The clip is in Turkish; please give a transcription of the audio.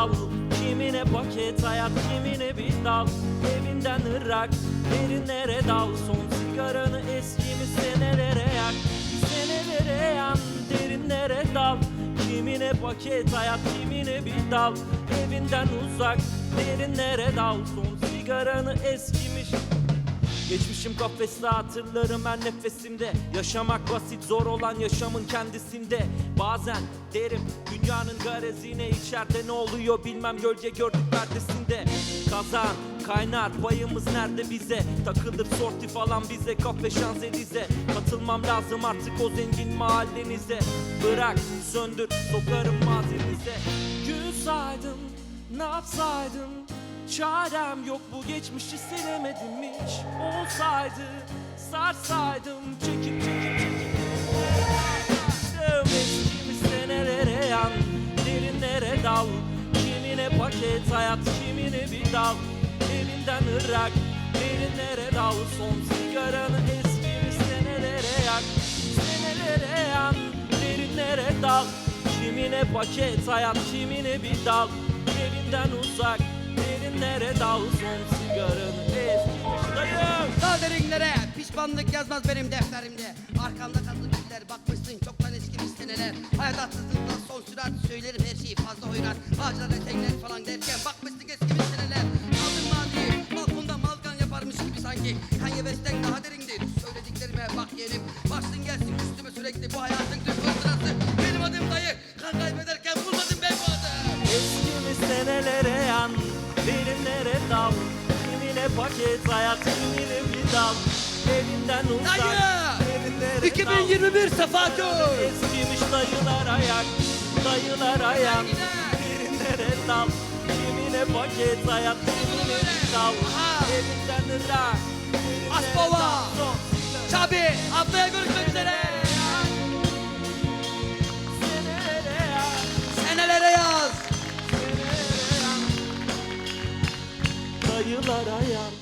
dal. Kimine paket hayat kimine bir dal. Evinden ırak derinlere dal. Son sigaranı eskimiş senelere yak. Senelere yan derinlere dal. Kimine paket hayat kimine bir dal. Evinden uzak derinlere dal. Son sigaranı eskimiş Geçmişim kafeste hatırlarım her nefesimde. Yaşamak basit zor olan yaşamın kendisinde. Bazen derim dünyanın garezine içeride ne oluyor bilmem gölge gördük perdesinde. Kazan kaynar payımız nerede bize? Takılır sorti falan bize kafe şanzelize Katılmam lazım artık o zengin mahallenize. Bırak söndür sokarım mazimize. Gün saydım ne yapsaydım Çarem yok bu geçmişi silemedim hiç Olsaydı sarsaydım çekip çekip çekip eskimi senelere yan Derinlere dal Kimine paket hayat kimine bir dal Elinden ırak Derinlere dal Son sigaranı eskimi senelere yak Senelere yan Derinlere dal Kimine paket hayat kimine bir dal Elinden uzak Derinlere dal son sigaranı. Eskimiş dayım Dal derinlere pişmanlık yazmaz benim defterimde. Arkamda tatlı güller bakmışsın çoktan eskimiş seneler. Hayat tatsızlığından son sürat söylerim her şeyi fazla oynar Ağaçlar etekler falan derken bakmışsın eskimiş seneler. Aldım maziyi balkonda malgan yaparmış gibi sanki. Kanye West'ten daha derindir söylediklerime bak yeğenim Varsın gelsin üstüme sürekli bu hayatın yan Derinlere dal Kimine paket hayat kimine bir dal Elinden uzak Dayı! Derinlere 2021 Safa dal Gül! Eskimiş dayılar ayak Dayılar ayak Derinlere dal Kimine paket hayat kimine bir dal Aha! Elinden yıllara yan